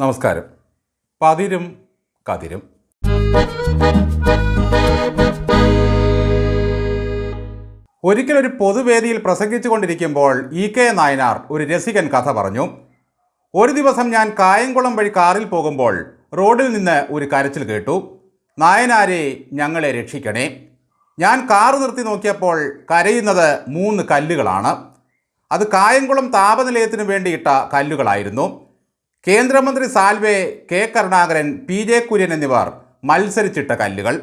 നമസ്കാരം. പതിരും കതിരും. ഒരിക്കലൊരു പൊതുവേദിയിൽ പ്രസംഗിച്ചുകൊണ്ടിരിക്കുമ്പോൾ ഇ കെ നായനാർ ഒരു രസികൻ കഥ പറഞ്ഞു. ഒരു ദിവസം ഞാൻ കായംകുളം വഴി കാറിൽ പോകുമ്പോൾ റോഡിൽ നിന്ന് ഒരു കരച്ചിൽ കേട്ടു. നായനാരെ ഞങ്ങളെ രക്ഷിക്കണേ. ഞാൻ കാർ നിർത്തി നോക്കിയപ്പോൾ കരയുന്നത് മൂന്ന് കല്ലുകളാണ്. അത് കായംകുളം താപനിലയത്തിനു വേണ്ടിയിട്ട കല്ലുകളായിരുന്നു. കേന്ദ്രമന്ത്രി Salve K Karunakaran P J Kurien എന്നിവർ മത്സരിച്ചിട്ട കല്ലുകൾ.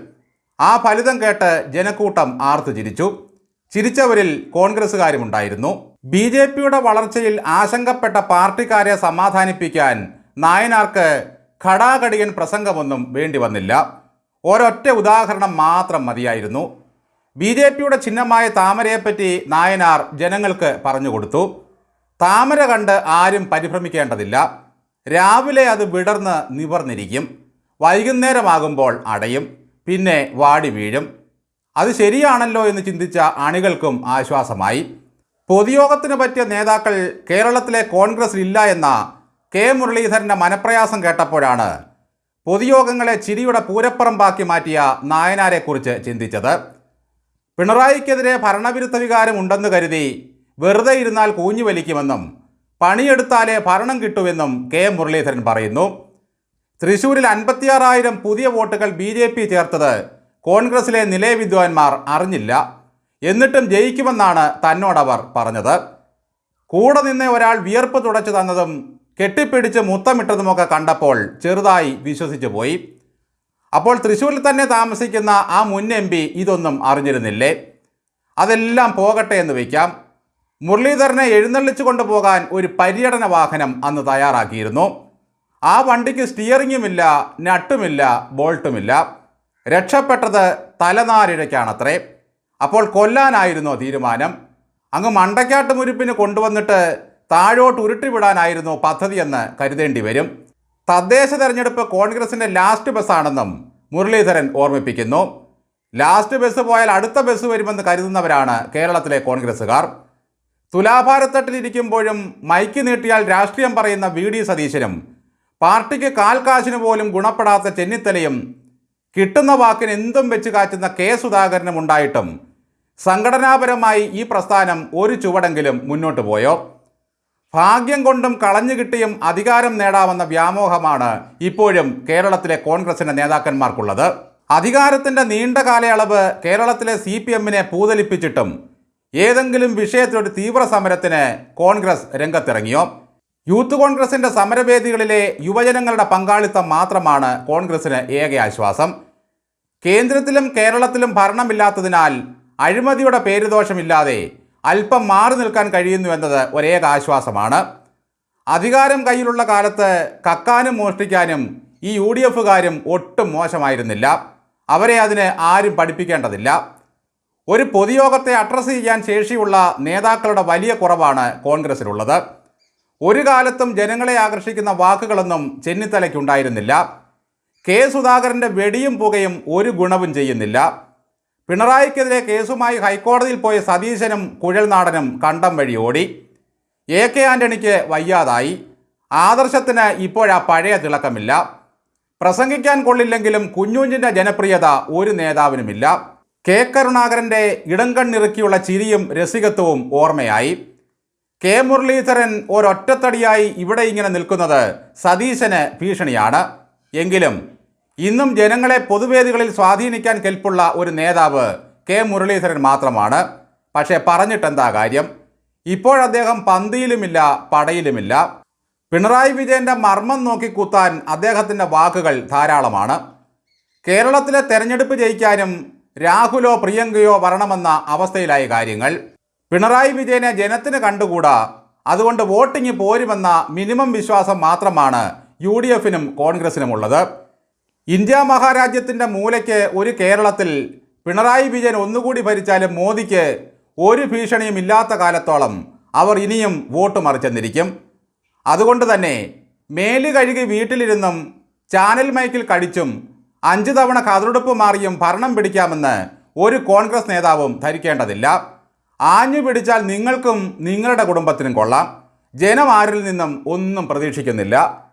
ആ ഫലിതം കേട്ട് ജനക്കൂട്ടം ആർത്തു ചിരിച്ചു. ചിരിച്ചവരിൽ കോൺഗ്രസ്സുകാരുമുണ്ടായിരുന്നു. ബി ജെ പിയുടെ വളർച്ചയിൽ ആശങ്കപ്പെട്ട പാർട്ടിക്കാരെ സമാധാനിപ്പിക്കാൻ നായനാർക്ക് ഘടാഘടിയൻ പ്രസംഗമൊന്നും വേണ്ടി വന്നില്ല. ഒരൊറ്റ ഉദാഹരണം മാത്രം മതിയായിരുന്നു. ബി ജെ പിയുടെ ചിഹ്നമായ താമരയെപ്പറ്റി നായനാർ ജനങ്ങൾക്ക് പറഞ്ഞു കൊടുത്തു. താമര കണ്ട് ആരും പരിഭ്രമിക്കേണ്ടതില്ല. രാവിലെ അത് വിടർന്ന് നിവർന്നിരിക്കും. വൈകുന്നേരമാകുമ്പോൾ അടയും. പിന്നെ വാടി വീഴും. അത് ശരിയാണല്ലോ എന്ന് ചിന്തിച്ച അണികൾക്കും ആശ്വാസമായി. പൊതുയോഗത്തിന് പറ്റിയ നേതാക്കൾ കേരളത്തിലെ കോൺഗ്രസ് ഇല്ല എന്ന കെ മുരളീധരന്റെ മനപ്രയാസം കേട്ടപ്പോഴാണ് പൊതുയോഗങ്ങളെ ചിരിയുടെ പൂരപ്പുറമ്പാക്കി മാറ്റിയ നായനാരെക്കുറിച്ച് ചിന്തിച്ചത്. പിണറായിക്കെതിരെ ഭരണവിരുദ്ധ വികാരം ഉണ്ടെന്ന് കരുതി വെറുതെ ഇരുന്നാൽ കൂഞ്ഞു വലിക്കുമെന്നും പണിയെടുത്താലേ ഭരണം കിട്ടുമെന്നും കെ മുരളീധരൻ പറയുന്നു. തൃശൂരിൽ അൻപത്തിയാറായിരം പുതിയ വോട്ടുകൾ ബി ജെ പി ചേർത്തത് കോൺഗ്രസിലെ നിലയവിദ്വാൻമാർ അറിഞ്ഞില്ല. എന്നിട്ടും ജയിക്കുമെന്നാണ് തന്നോടവർ പറഞ്ഞത്. കൂടെ നിന്ന് ഒരാൾ വിയർപ്പ് തുടച്ചു തന്നതും കെട്ടിപ്പിടിച്ച് മുത്തമിട്ടതുമൊക്കെ കണ്ടപ്പോൾ ചെറുതായി വിശ്വസിച്ചു പോയി. അപ്പോൾ തൃശ്ശൂരിൽ തന്നെ താമസിക്കുന്ന ആ മുൻ എം ഇതൊന്നും അറിഞ്ഞിരുന്നില്ലേ? അതെല്ലാം പോകട്ടെ എന്ന് വയ്ക്കാം. മുരളീധരനെ എഴുന്നള്ളിച്ചു കൊണ്ടുപോകാൻ ഒരു പര്യടന വാഹനം അന്ന് തയ്യാറാക്കിയിരുന്നു. ആ വണ്ടിക്ക് സ്റ്റിയറിങ്ങുമില്ല നട്ടുമില്ല ബോൾട്ടുമില്ല. രക്ഷപ്പെട്ടത് തലനാരിഴയ്ക്കാണത്രേ. അപ്പോൾ കൊല്ലാനായിരുന്നു തീരുമാനം. അങ്ങ് മണ്ടക്കാട്ട് മുരിപ്പിന് കൊണ്ടുവന്നിട്ട് താഴോട്ട് ഉരുട്ടിവിടാനായിരുന്നു പദ്ധതിയെന്ന് കരുതേണ്ടി വരും. തദ്ദേശ തെരഞ്ഞെടുപ്പ് കോൺഗ്രസിന്റെ ലാസ്റ്റ് ബസ്സാണെന്നും മുരളീധരൻ ഓർമ്മിപ്പിക്കുന്നു. ലാസ്റ്റ് ബസ് പോയാൽ അടുത്ത ബസ് വരുമെന്ന് കരുതുന്നവരാണ് കേരളത്തിലെ കോൺഗ്രസ്സുകാർ. തുലാഭാരത്തട്ടിലിരിക്കുമ്പോഴും മൈക്ക് നീട്ടിയാൽ രാഷ്ട്രീയം പറയുന്ന വി ഡി സതീശനും പാർട്ടിക്ക് കാൽക്കാശിന് പോലും ഗുണപ്പെടാത്ത ചെന്നിത്തലയും കിട്ടുന്ന വാക്കിന് എന്തും വെച്ച് കാറ്റുന്ന കെ സുധാകരനും ഉണ്ടായിട്ടും സംഘടനാപരമായി ഈ പ്രസ്ഥാനം ഒരു ചുവടെങ്കിലും മുന്നോട്ട് പോയോ? ഭാഗ്യം കൊണ്ടും കളഞ്ഞു കിട്ടിയും അധികാരം നേടാമെന്ന വ്യാമോഹമാണ് ഇപ്പോഴും കേരളത്തിലെ കോൺഗ്രസിന്റെ നേതാക്കന്മാർക്കുള്ളത്. അധികാരത്തിന്റെ നീണ്ട കാലയളവ് കേരളത്തിലെ സി പി എമ്മിനെ പൂതലിപ്പിച്ചിട്ടും ഏതെങ്കിലും വിഷയത്തിലൊരു തീവ്ര സമരത്തിന് കോൺഗ്രസ് രംഗത്തിറങ്ങിയോ? യൂത്ത് കോൺഗ്രസിന്റെ സമരവേദികളിലെ യുവജനങ്ങളുടെ പങ്കാളിത്തം മാത്രമാണ് കോൺഗ്രസിന് ഏക ആശ്വാസം. കേന്ദ്രത്തിലും കേരളത്തിലും ഭരണമില്ലാത്തതിനാൽ അഴിമതിയുടെ പേരുദോഷമില്ലാതെ അല്പം മാറി നിൽക്കാൻ കഴിയുന്നു എന്നത് ഒരേക ആശ്വാസമാണ്. അധികാരം കയ്യിലുള്ള കാലത്ത് കക്കാനും മോഷ്ടിക്കാനും ഈ യു ഡി എഫുകാരും ഒട്ടും മോശമായിരുന്നില്ല. അവരെ അതിന് ആരും പഠിപ്പിക്കേണ്ടതില്ല. ഒരു പൊതുയോഗത്തെ അഡ്രസ്സ് ചെയ്യാൻ ശേഷിയുള്ള നേതാക്കളുടെ വലിയ കുറവാണ് കോൺഗ്രസിലുള്ളത്. ഒരു കാലത്തും ജനങ്ങളെ ആകർഷിക്കുന്ന വാക്കുകളൊന്നും ചെന്നിത്തലയ്ക്കുണ്ടായിരുന്നില്ല. കെ സുധാകരന്റെ വെടിയും പുകയും ഒരു ഗുണവും ചെയ്യുന്നില്ല. പിണറായിക്കെതിരെ കേസുമായി ഹൈക്കോടതിയിൽ പോയ സതീശനും കുഴൽനാടനും കണ്ടം വഴി ഓടി. A K ആന്റണിക്ക് വയ്യാതായി. ആദർശത്തിന് ഇപ്പോഴാ പഴയ തിളക്കമില്ല. പ്രസംഗിക്കാൻ കൊള്ളില്ലെങ്കിലും കുഞ്ഞുഞ്ഞിന്റെ ജനപ്രിയത ഒരു നേതാവിനുമില്ല. കെ കരുണാകരന്റെ ഇടം കണ്ണിറക്കിയുള്ള ചിരിയും രസികത്വവും ഓർമ്മയായി. കെ മുരളീധരൻ ഒരൊറ്റത്തടിയായി ഇവിടെ ഇങ്ങനെ നിൽക്കുന്നത് സതീശന് ഭീഷണിയാണ്. എങ്കിലും ഇന്നും ജനങ്ങളെ പൊതുവേദികളിൽ സ്വാധീനിക്കാൻ കെൽപ്പുള്ള ഒരു നേതാവ് കെ മുരളീധരൻ മാത്രമാണ്. പക്ഷേ പറഞ്ഞിട്ടെന്താ കാര്യം? ഇപ്പോഴദ്ദേഹം പന്തിയിലുമില്ല പടയിലുമില്ല. പിണറായി വിജയന്റെ മർമ്മം നോക്കി കുത്താൻ അദ്ദേഹത്തിന്റെ വാക്കുകൾ ധാരാളമാണ്. കേരളത്തിലെ തെരഞ്ഞെടുപ്പ് ജയിക്കാനും രാഹുലോ പ്രിയങ്കയോ വരണമെന്ന അവസ്ഥയിലായ കാര്യങ്ങൾ. പിണറായി വിജയനെ ജനത്തിന് കണ്ടുകൂടാ. അതുകൊണ്ട് വോട്ടിംഗ് പോരുമെന്ന മിനിമം വിശ്വാസം മാത്രമാണ് യു ഡി എഫിനും കോൺഗ്രസിനുമുള്ളത്. ഇന്ത്യ മഹാരാജ്യത്തിന്റെ മൂലയ്ക്ക് ഒരു കേരളത്തിൽ പിണറായി വിജയൻ ഒന്നുകൂടി ഭരിച്ചാലും മോദിക്ക് ഒരു ഭീഷണിയും ഇല്ലാത്ത കാലത്തോളം അവർ ഇനിയും വോട്ട് മറിച്ചെന്നിരിക്കും അതുകൊണ്ട് തന്നെ മേൽ കഴുകി വീട്ടിലിരുന്നും ചാനൽ മൈക്കിൽ കടിച്ചും അഞ്ച് തവണ കതിരെടുപ്പ് മാറിയും ഭരണം പിടിക്കാമെന്ന് ഒരു കോൺഗ്രസ് നേതാവും ധരിക്കേണ്ടതില്ല. ആഞ്ഞു പിടിച്ചാൽ നിങ്ങൾക്കും നിങ്ങളുടെ കുടുംബത്തിനും കൊള്ളാം. ജനം ആരിൽ നിന്നും ഒന്നും പ്രതീക്ഷിക്കുന്നില്ല.